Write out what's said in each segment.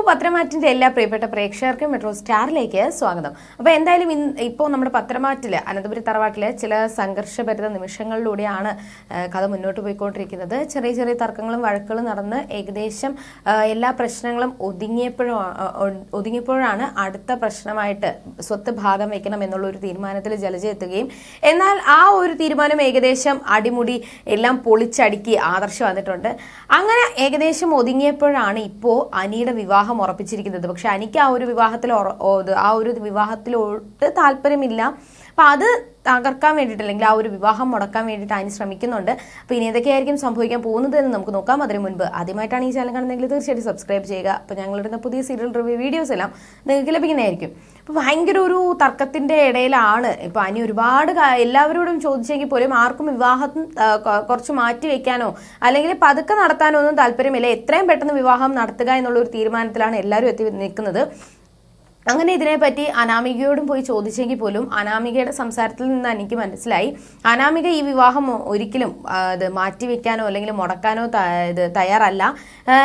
അപ്പോൾ പത്രമാറ്റിന്റെ എല്ലാ പ്രിയപ്പെട്ട പ്രേക്ഷകർക്കും മെട്രോ സ്റ്റാറിലേക്ക് സ്വാഗതം. അപ്പോൾ എന്തായാലും ഇന്ന് ഇപ്പോൾ നമ്മുടെ പത്രമാറ്റിൽ അനന്തപുരി തറവാട്ടിലെ ചില സംഘർഷഭരിത നിമിഷങ്ങളിലൂടെയാണ് കഥ മുന്നോട്ട് പോയിക്കൊണ്ടിരിക്കുന്നത്. ചെറിയ ചെറിയ തർക്കങ്ങളും വഴക്കുകളും നടന്ന് ഏകദേശം എല്ലാ പ്രശ്നങ്ങളും ഒതുങ്ങിയപ്പോഴും ഒതുങ്ങിയപ്പോഴാണ് അടുത്ത പ്രശ്നമായിട്ട് സ്വത്ത് ഭാഗം വയ്ക്കണം എന്നുള്ള ഒരു തീരുമാനത്തിൽ ജലജ എത്തുകയും എന്നാൽ ആ ഒരു തീരുമാനം ഏകദേശം അടിമുടി എല്ലാം പൊളിച്ചടുക്കി ആദർശം വന്നിട്ടുണ്ട്. അങ്ങനെ ഏകദേശം ഒതുങ്ങിയപ്പോഴാണ് ഇപ്പോൾ അനിയുടെ വിവാഹം ഉറപ്പിച്ചിരിക്കുന്നത്. പക്ഷെ എനിക്ക് ആ ഒരു വിവാഹത്തിൽ ആ ഒരു വിവാഹത്തിലോട്ട് താല്പര്യമില്ല. അപ്പൊ അത് തകർക്കാൻ വേണ്ടിയിട്ട് അല്ലെങ്കിൽ ആ ഒരു വിവാഹം മുടക്കാൻ വേണ്ടിയിട്ട് അതിന് ശ്രമിക്കുന്നുണ്ട്. അപ്പൊ ഇനി ഏതൊക്കെയായിരിക്കും സംഭവിക്കാൻ പോകുന്നത് എന്ന് നമുക്ക് നോക്കാം. അതിന് മുൻപ് ആദ്യമായിട്ടാണ് ഈ ചാനൽ കാണുന്നതെങ്കിൽ തീർച്ചയായിട്ടും സബ്സ്ക്രൈബ് ചെയ്യുക. അപ്പൊ ഞങ്ങളിടുന്ന പുതിയ സീരിയൽ റിവ്യൂ വീഡിയോസ് എല്ലാം നിങ്ങൾക്ക് ലഭിക്കുന്നതായിരിക്കും. അപ്പൊ ഭയങ്കര ഒരു തർക്കത്തിന്റെ ഇടയിലാണ് ഇപ്പൊ അനി ഒരുപാട് എല്ലാവരോടും ചോദിച്ചെങ്കിൽ പോലും ആർക്കും വിവാഹം കുറച്ച് മാറ്റി വെക്കാനോ അല്ലെങ്കിൽ പതുക്കെ നടത്താനോ ഒന്നും താല്പര്യമില്ല. എത്രയും പെട്ടെന്ന് വിവാഹം നടത്തുക എന്നുള്ള ഒരു തീരുമാനത്തിലാണ് എല്ലാവരും എത്തി നിൽക്കുന്നത്. അങ്ങനെ ഇതിനെപ്പറ്റി അനാമികയോടും പോയി ചോദിച്ചെങ്കിൽ പോലും അനാമികയുടെ സംസാരത്തിൽ നിന്ന് എനിക്ക് മനസ്സിലായി. അനാമിക ഈ വിവാഹം ഒരിക്കലും അത് മാറ്റിവെക്കാനോ അല്ലെങ്കിൽ മുടക്കാനോ ഇത് തയ്യാറല്ല.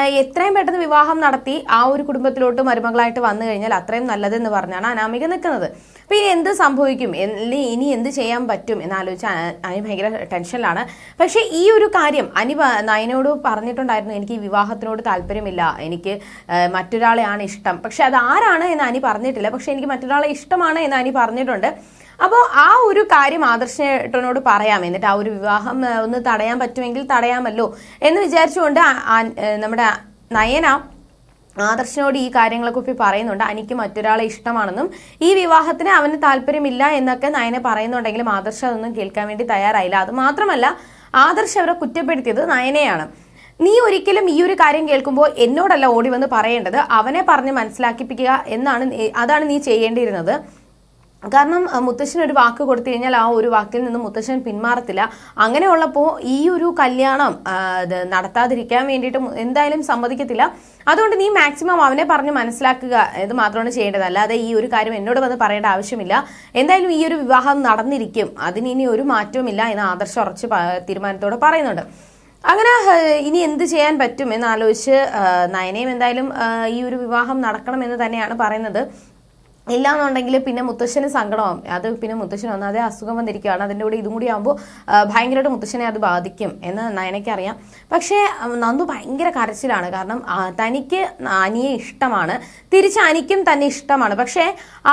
എത്രയും പെട്ടെന്ന് വിവാഹം നടത്തി ആ ഒരു കുടുംബത്തിലോട്ട് മരുമകളായിട്ട് വന്നു കഴിഞ്ഞാൽ അത്രയും നല്ലതെന്ന് പറഞ്ഞാണ് അനാമിക നിൽക്കുന്നത്. അപ്പോൾ ഇനി എന്ത് സംഭവിക്കും? അല്ലെങ്കിൽ ഇനി എന്ത് ചെയ്യാൻ പറ്റും എന്നാലോചിച്ച് അ- അനി ഭയങ്കര ടെൻഷനിലാണ്. പക്ഷേ ഈ ഒരു കാര്യം അനി നയനോട് പറഞ്ഞിട്ടുണ്ടായിരുന്നു എനിക്ക് ഈ വിവാഹത്തിനോട് താല്പര്യമില്ല. എനിക്ക് മറ്റൊരാളെയാണ് ഇഷ്ടം. പക്ഷെ അത് ആരാണ് എന്ന് അനി പറഞ്ഞിട്ടില്ല. പക്ഷെ എനിക്ക് മറ്റൊരാളെ ഇഷ്ടമാണ് എന്ന് അനി പറഞ്ഞിട്ടുണ്ട്. അപ്പോൾ ആ ഒരു കാര്യം ആദർശേട്ടനോട് പറയാം. എന്നിട്ട് ആ ഒരു വിവാഹം ഒന്ന് തടയാൻ പറ്റുമെങ്കിൽ തടയാമല്ലോ എന്ന് വിചാരിച്ചുകൊണ്ട് നമ്മുടെ നയന ആദർശനോട് ഈ കാര്യങ്ങളൊക്കെ ഇപ്പൊ പറയുന്നുണ്ട്. എനിക്ക് മറ്റൊരാളെ ഇഷ്ടമാണെന്നും ഈ വിവാഹത്തിന് അവന് താല്പര്യമില്ല എന്നൊക്കെ നയനെ പറയുന്നുണ്ടെങ്കിലും ആദർശ അതൊന്നും കേൾക്കാൻ വേണ്ടി തയ്യാറായില്ല. അത് മാത്രമല്ല ആദർശ് അവരെ കുറ്റപ്പെടുത്തിയത് നയനെയാണ്. നീ ഒരിക്കലും ഈ ഒരു കാര്യം കേൾക്കുമ്പോൾ എന്നോടല്ല ഓടി വന്ന് പറയേണ്ടത്. അവനെ പറഞ്ഞ് മനസ്സിലാക്കിപ്പിക്കുക എന്നാണ് അതാണ് നീ ചെയ്യേണ്ടിയിരുന്നത്. കാരണം മുത്തശ്ശൻ ഒരു വാക്ക് കൊടുത്തു കഴിഞ്ഞാൽ ആ ഒരു വാക്കിൽ നിന്ന് മുത്തശ്ശൻ പിന്മാറത്തില്ല. അങ്ങനെയുള്ളപ്പോൾ ഈ ഒരു കല്യാണം നടത്താതിരിക്കാൻ വേണ്ടിയിട്ട് എന്തായാലും സമ്മതിക്കത്തില്ല. അതുകൊണ്ട് നീ മാക്സിമം അവനെ പറഞ്ഞ് മനസ്സിലാക്കുക ഇത് മാത്രമാണ് ചെയ്യേണ്ടത്. അല്ലാതെ ഈ ഒരു കാര്യം എന്നോട് വന്ന് പറയേണ്ട ആവശ്യമില്ല. എന്തായാലും ഈ ഒരു വിവാഹം നടന്നിരിക്കും. അതിന് ഇനി ഒരു മാറ്റവുമില്ല എന്ന് ആദർശം ഉറച്ച് തീരുമാനത്തോടെ പറയുന്നുണ്ട്. അങ്ങനെ ഇനി എന്ത് ചെയ്യാൻ പറ്റും എന്ന് ആലോചിച്ച് ഏഹ്, നയനയും എന്തായാലും ഈ ഒരു വിവാഹം നടക്കണം എന്ന് തന്നെയാണ് പറയുന്നത്. ഇല്ലാന്നുണ്ടെങ്കിൽ പിന്നെ മുത്തശ്ശന് സങ്കടമാവും. അത് പിന്നെ മുത്തശ്ശന് അതേ അസുഖം വന്നിരിക്കുകയാണ്. അതിന്റെ കൂടെ ഇതും കൂടി ആകുമ്പോൾ ഭയങ്കരമായിട്ട് മുത്തശ്ശനെ അത് ബാധിക്കും എന്ന് നയനയ്ക്കറിയാം. പക്ഷേ നന്ദു ഭയങ്കര കരച്ചിലാണ്. കാരണം തനിക്ക് അനിയെ ഇഷ്ടമാണ്. തിരിച്ച് അനിക്കും തന്നെ ഇഷ്ടമാണ്. പക്ഷേ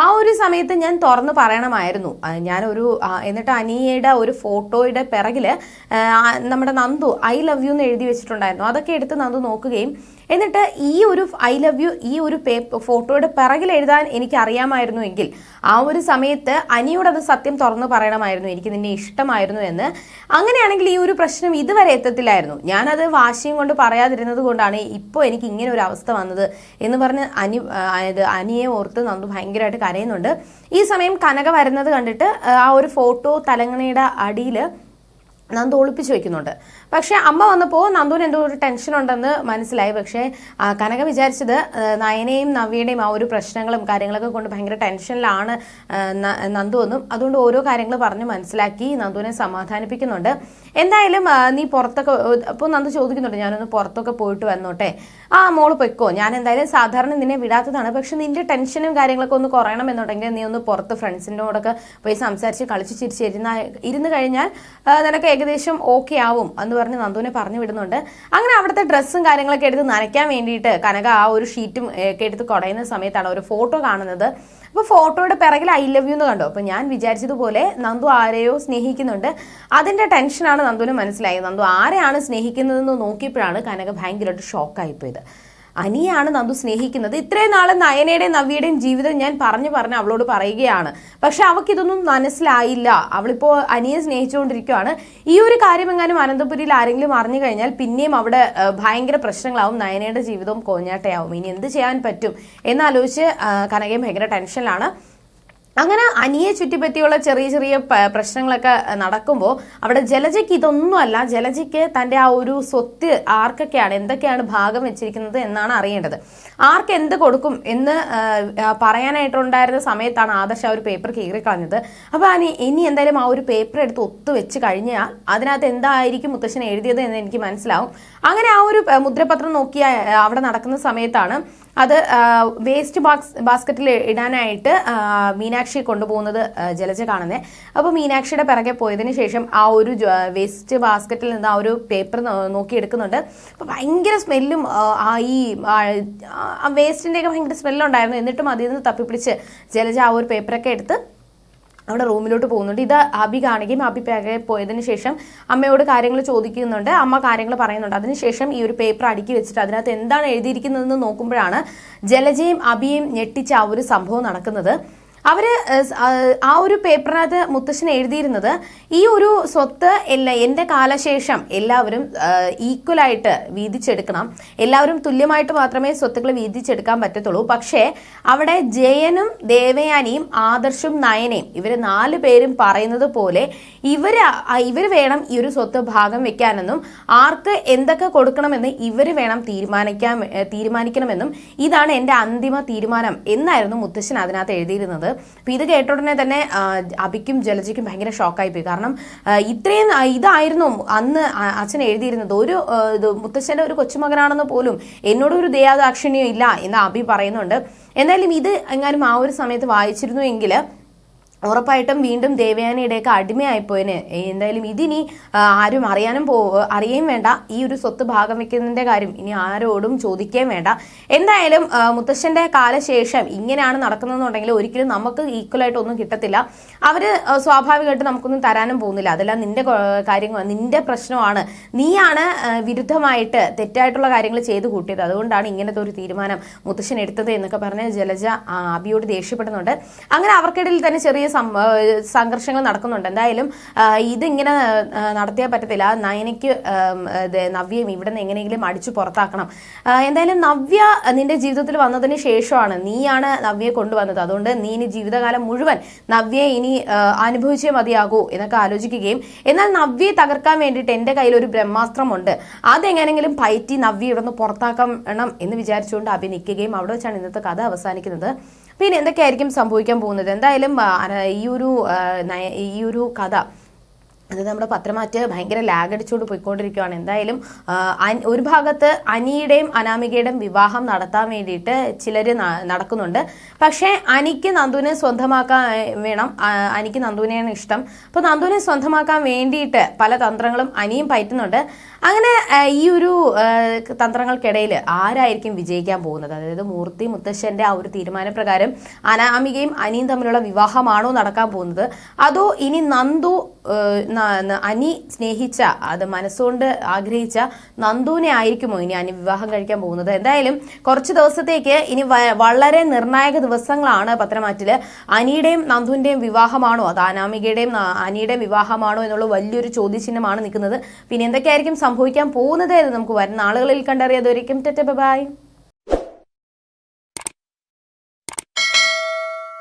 ആ ഒരു സമയത്ത് ഞാൻ തുറന്നു പറയണമായിരുന്നു. ഞാനൊരു എന്നിട്ട് അനിയയുടെ ഒരു ഫോട്ടോയുടെ പിറകിൽ നമ്മുടെ നന്ദു ഐ ലവ് യു എന്ന് എഴുതി വെച്ചിട്ടുണ്ടായിരുന്നു. അതൊക്കെ എടുത്ത് നന്ദു നോക്കുകയും എന്നിട്ട് ഈ ഒരു ഐ ലവ് യു ഈ ഒരു ഫോട്ടോയുടെ പിറകിൽ എഴുതാൻ എനിക്ക് അറിയാമായിരുന്നു എങ്കിൽ ആ ഒരു സമയത്ത് അനിയോട് അത് സത്യം തുറന്നു പറയണമായിരുന്നു എനിക്ക് നിന്നെ ഇഷ്ടമായിരുന്നു എന്ന്. അങ്ങനെയാണെങ്കിൽ ഈ ഒരു പ്രശ്നം ഇതുവരെ എത്തത്തില്ലായിരുന്നു. ഞാനത് വാശിയും കൊണ്ട് പറയാതിരുന്നത് കൊണ്ടാണ് ഇപ്പോൾ എനിക്ക് ഇങ്ങനെ ഒരു അവസ്ഥ വന്നത് എന്ന് പറഞ്ഞ് അനി അനിയെ ഓർത്ത് നന്ദു ഭയങ്കരമായിട്ട് കരയുന്നുണ്ട്. ഈ സമയം കനക വരുന്നത് കണ്ടിട്ട് ആ ഒരു ഫോട്ടോ തലങ്ങണയുടെ അടിയിൽ നന്ദു ഒളിപ്പിച്ച് വെക്കുന്നുണ്ട്. പക്ഷേ അമ്മ വന്നപ്പോൾ നന്ദുവിന് എന്തോ ഒരു ടെൻഷൻ ഉണ്ടെന്ന് മനസ്സിലായി. പക്ഷേ കനക വിചാരിച്ചത് നയനെയും നവ്യയുടെയും ആ ഒരു പ്രശ്നങ്ങളും കാര്യങ്ങളൊക്കെ കൊണ്ട് ഭയങ്കര ടെൻഷനിലാണ് നന്ദു എന്നും അതുകൊണ്ട് ഓരോ കാര്യങ്ങൾ പറഞ്ഞ് മനസ്സിലാക്കി നന്ദുവിനെ സമാധാനിപ്പിക്കുന്നുണ്ട്. എന്തായാലും നീ പുറത്തൊക്കെ അപ്പോൾ നന്ദു ചോദിക്കുന്നുണ്ട് ഞാനൊന്ന് പുറത്തൊക്കെ പോയിട്ട് വന്നോട്ടെ? ആ മോൾ പൊയ്ക്കോ. ഞാൻ എന്തായാലും സാധാരണ നിന്നെ വിടാത്തതാണ്. പക്ഷെ നിന്റെ ടെൻഷനും കാര്യങ്ങളൊക്കെ ഒന്ന് കുറയണം എന്നുണ്ടെങ്കിൽ നീ ഒന്ന് പുറത്ത് ഫ്രണ്ട്സിന്റെ കൂടെ പോയി സംസാരിച്ച് കളിച്ച് ചിരിച്ച് ഇരുന്ന ഇരുന്ന് കഴിഞ്ഞാൽ നിനക്ക് ഏകദേശം ഓക്കെ ആവും എന്ന് പറഞ്ഞ് നന്ദുവിനെ പറഞ്ഞു വിടുന്നുണ്ട്. അങ്ങനെ അവിടുത്തെ ഡ്രസ്സും കാര്യങ്ങളൊക്കെ എടുത്ത് നനയ്ക്കാൻ വേണ്ടിയിട്ട് കനക ആ ഒരു ഷീറ്റും ഒക്കെ എടുത്ത് കുടയുന്ന സമയത്താണ് ഒരു ഫോട്ടോ കാണുന്നത്. അപ്പോൾ ഫോട്ടോയുടെ പിറകിൽ ഐ ലവ് യു എന്ന് കണ്ടു. അപ്പോൾ ഞാൻ വിചാരിച്ചതുപോലെ നന്ദു ആരെയോ സ്നേഹിക്കുന്നുണ്ട്. അതിന്റെ ടെൻഷനാണ് നന്ദുവിന് മനസ്സിലായത്. നന്ദു ആരെയാണ് സ്നേഹിക്കുന്നതെന്ന് നോക്കിയപ്പോഴാണ് കനക ഭയങ്കരമായിട്ട് ഷോക്കായിപ്പോയത് അനിയാണ് നന്ദു സ്നേഹിക്കുന്നത്. ഇത്രയും നാളെ നയനയുടെയും നവ്യയുടെയും ജീവിതം ഞാൻ പറഞ്ഞു പറഞ്ഞ് അവളോട് പറയുകയാണ്. പക്ഷെ അവൾക്കിതൊന്നും മനസ്സിലായില്ല. അവളിപ്പോ അനിയെ സ്നേഹിച്ചുകൊണ്ടിരിക്കുകയാണ് ഈ ഒരു കാര്യം എങ്ങാനും അനന്തപുരിയിൽ ആരെങ്കിലും അറിഞ്ഞു കഴിഞ്ഞാൽ പിന്നെയും അവിടെ ഭയങ്കര പ്രശ്നങ്ങളാവും. നയനയുടെ ജീവിതവും കോഞ്ഞാട്ടയാവും. ഇനി എന്ത് ചെയ്യാൻ പറ്റും? എന്നാലോചിച്ച് കനകയും ഭയങ്കര ടെൻഷനിലാണ്. അങ്ങനെ അനിയെ ചുറ്റിപ്പറ്റിയുള്ള ചെറിയ ചെറിയ പ്രശ്നങ്ങളൊക്കെ നടക്കുമ്പോൾ അവിടെ ജലജയ്ക്ക് ഇതൊന്നുമല്ല ജലജയ്ക്ക് തന്റെ ആ ഒരു സ്വത്ത് ആർക്കൊക്കെയാണ് എന്തൊക്കെയാണ് ഭാഗം വെച്ചിരിക്കുന്നത് എന്നാണ് അറിയേണ്ടത്. ആർക്ക് എന്ത് കൊടുക്കും എന്ന് പറയാനായിട്ടുണ്ടായിരുന്ന സമയത്താണ് ആദർശ ആ ഒരു പേപ്പർ കീറിക്കളഞ്ഞത് അപ്പോൾ അനി ഇനി എന്തായാലും ആ ഒരു പേപ്പർ എടുത്ത് ഒത്തു വെച്ച് കഴിഞ്ഞാൽ അതിനകത്ത് എന്തായിരിക്കും മുത്തശ്ശൻ എഴുതിയത് എന്ന് എനിക്ക് മനസ്സിലാവും. അങ്ങനെ ആ ഒരു മുദ്രപത്രം നോക്കി അവിടെ നടക്കുന്ന സമയത്താണ് അത് വേസ്റ്റ് ബാക്സ് ബാസ്ക്കറ്റിൽ ഇടാനായിട്ട് മീനാക്ഷി കൊണ്ടുപോകുന്നത് ജലജ കാണുന്നത് അപ്പോൾ മീനാക്ഷിയുടെ പിറകെ പോയതിന് ശേഷം ആ ഒരു വേസ്റ്റ് ബാസ്ക്കറ്റിൽ നിന്ന് ആ ഒരു പേപ്പർ നോക്കി എടുക്കുന്നുണ്ട് അപ്പോൾ ഭയങ്കര സ്മെല്ലും ആ ഈ വേസ്റ്റിന്റെയൊക്കെ ഭയങ്കര സ്മെല്ലുണ്ടായിരുന്നു എന്നിട്ടും അതിൽ നിന്ന് തപ്പിപ്പിടിച്ച് ജലജ ആ ഒരു പേപ്പറൊക്കെ എടുത്ത് അവിടെ റൂമിലോട്ട് പോകുന്നുണ്ട്. ഇത് അബി കാണുകയും അബി പേകെ പോയതിന് ശേഷം അമ്മയോട് കാര്യങ്ങൾ ചോദിക്കുന്നുണ്ട്. അമ്മ കാര്യങ്ങൾ പറയുന്നുണ്ട്. അതിനുശേഷം ഈ ഒരു പേപ്പർ അടുക്കി വെച്ചിട്ട് അതിനകത്ത് എന്താണ് എഴുതിയിരിക്കുന്നതെന്ന് നോക്കുമ്പോഴാണ് ജലജയും അബിയും ഞെട്ടിച്ച ആ ഒരു സംഭവം നടക്കുന്നത്. ആഹ്, ആ ഒരു പേപ്പറിനകത്ത് മുത്തശ്ശൻ എഴുതിയിരുന്നത് ഈ ഒരു സ്വത്ത് എല്ലാ എന്റെ കാലശേഷം എല്ലാവരും ഈക്വലായിട്ട് വീതിച്ചെടുക്കണം. എല്ലാവരും തുല്യമായിട്ട് മാത്രമേ സ്വത്തുക്കൾ വീതിച്ചെടുക്കാൻ പറ്റത്തുള്ളൂ. പക്ഷേ അവിടെ ജയനും ദേവയാനിയും ആദർശും നയനയും ഇവർ നാല് പേരും പറയുന്നത് പോലെ ഇവർ ഇവർ വേണം ഈ ഒരു സ്വത്ത് ഭാഗം വെക്കാനെന്നും ആർക്ക് എന്തൊക്കെ കൊടുക്കണമെന്ന് ഇവർ വേണം തീരുമാനിക്കാൻ തീരുമാനിക്കണമെന്നും ഇതാണ് എന്റെ അന്തിമ തീരുമാനം എന്നായിരുന്നു മുത്തശ്ശൻ അതിനകത്ത് എഴുതിയിരുന്നത്. അപ്പൊ ഇത് കേട്ട ഉടനെ തന്നെ അബിക്കും ജലജയ്ക്കും ഭയങ്കര ഷോക്കായി പോയി കാരണം ഇത്രയും ഇതായിരുന്നു അന്ന് അച്ഛൻ എഴുതിയിരുന്നത്. ഒരു മുത്തശ്ശന്റെ ഒരു കൊച്ചുമകനാണെന്ന് പോലും എന്നോട് ഒരു ദയാദാക്ഷിണ്യം ഇല്ല എന്ന് അബി പറയുന്നുണ്ട്. എന്നാലും ഇത് എങ്ങാനും ആ ഒരു സമയത്ത് വായിച്ചിരുന്നു എങ്കിൽ ഉറപ്പായിട്ടും വീണ്ടും ദേവയാനിയുടെയൊക്കെ അടിമയായിപ്പോയിന്. എന്തായാലും ഇതിനി ആരും അറിയാനും പോ അറിയുകയും വേണ്ട. ഈ ഒരു സ്വത്ത് ഭാഗം വെക്കുന്നതിന്റെ കാര്യം ഇനി ആരോടും ചോദിക്കുകയും വേണ്ട. എന്തായാലും മുത്തശ്ശന്റെ കാലശേഷം ഇങ്ങനെയാണ് നടക്കുന്നതെന്നുണ്ടെങ്കിൽ ഒരിക്കലും നമുക്ക് ഈക്വലായിട്ട് ഒന്നും കിട്ടത്തില്ല. അവർ സ്വാഭാവികമായിട്ട് നമുക്കൊന്നും തരാനും പോകുന്നില്ല. അതെല്ലാം നിന്റെ കാര്യങ്ങൾ നിന്റെ പ്രശ്നമാണ്. നീയാണ് വിരുദ്ധമായിട്ട് തെറ്റായിട്ടുള്ള കാര്യങ്ങൾ ചെയ്തു കൂട്ടിയത്. അതുകൊണ്ടാണ് ഇങ്ങനത്തെ ഒരു തീരുമാനം മുത്തശ്ശൻ എടുത്തത് എന്നൊക്കെ പറഞ്ഞ് ജലജ അബിയോട് ദേഷ്യപ്പെടുന്നുണ്ട്. അങ്ങനെ അവർക്കിടയിൽ തന്നെ ചെറിയ സംഘർഷങ്ങൾ നടക്കുന്നുണ്ട്. എന്തായാലും ഇതിങ്ങനെ നടത്തിയാൽ പറ്റത്തില്ല. നയനയ്ക്ക് നവ്യയും ഇവിടെ നിന്ന് എങ്ങനെയെങ്കിലും അടിച്ചു പുറത്താക്കണം. എന്തായാലും നവ്യ നിന്റെ ജീവിതത്തിൽ വന്നതിന് ശേഷമാണ് നീയാണ് നവ്യയെ കൊണ്ടുവന്നത്. അതുകൊണ്ട് നീ ഇനി ജീവിതകാലം മുഴുവൻ നവ്യയെ ഇനി അനുഭവിച്ചേ മതിയാകൂ എന്നൊക്കെ ആലോചിക്കുകയും എന്നാൽ നവ്യയെ തകർക്കാൻ വേണ്ടിയിട്ട് എന്റെ കയ്യിൽ ഒരു ബ്രഹ്മാസ്ത്രമുണ്ട്. അതെങ്ങനെങ്കിലും പയറ്റി നവ്യ ഇവിടെ നിന്ന് പുറത്താക്കണം എന്ന് വിചാരിച്ചുകൊണ്ട് അഭിനയിക്കുകയും അവിടെ വെച്ചാണ് ഇന്നത്തെ കഥ അവസാനിക്കുന്നത്. പിന്നെ എന്തൊക്കെയായിരിക്കും സംഭവിക്കാൻ പോകുന്നത്? എന്തായാലും ഈ ഒരു ഈ ഒരു കഥ അത് നമ്മുടെ പത്രമാറ്റ് ഭയങ്കര ലാഗടിച്ചുകൊണ്ട് പോയിക്കൊണ്ടിരിക്കുകയാണ് എന്തായാലും ഒരു ഭാഗത്ത് അനിയുടെയും അനാമികയുടെയും വിവാഹം നടത്താൻ വേണ്ടിയിട്ട് ചിലർ നടക്കുന്നുണ്ട്. പക്ഷേ അനിക്ക് നന്ദുവിനെ സ്വന്തമാക്കാൻ വേണം. അനിക്ക് നന്ദുവിനെയാണ് ഇഷ്ടം. അപ്പോൾ നന്ദുവിനെ സ്വന്തമാക്കാൻ വേണ്ടിയിട്ട് പല തന്ത്രങ്ങളും അനിയും പയറ്റുന്നുണ്ട്. അങ്ങനെ ഈ ഒരു തന്ത്രങ്ങൾക്കിടയിൽ ആരായിരിക്കും വിജയിക്കാൻ പോകുന്നത്? അതായത് മൂർത്തി മുത്തശ്ശന്റെ ആ ഒരു തീരുമാനപ്രകാരം അനാമികയും അനിയും തമ്മിലുള്ള വിവാഹമാണോ നടക്കാൻ പോകുന്നത്? അതോ ഇനി നന്ദു അനി സ്നേഹിച്ച അത് മനസ്സുകൊണ്ട് ആഗ്രഹിച്ച നന്ദുവിനെ ആയിരിക്കുമോ ഇനി അനി വിവാഹം കഴിക്കാൻ പോകുന്നത്? എന്തായാലും കുറച്ച് ദിവസത്തേക്ക് ഇനി വളരെ നിർണായക ദിവസങ്ങളാണ് പത്രമാറ്റിൽ അനിയുടെയും നന്ദുവിന്റെയും വിവാഹമാണോ? അത് അനാമികയുടെയും അനിയുടെയും വിവാഹമാണോ എന്നുള്ള വലിയൊരു ചോദ്യചിഹ്നമാണ് നിൽക്കുന്നത്. പിന്നെ എന്തൊക്കെയായിരിക്കും സംഭവിക്കാൻ പോകുന്നത് എന്ന് നമുക്ക് വരുന്ന ആളുകളിൽ കണ്ടറിയാതൊരിക്കും ബൈ.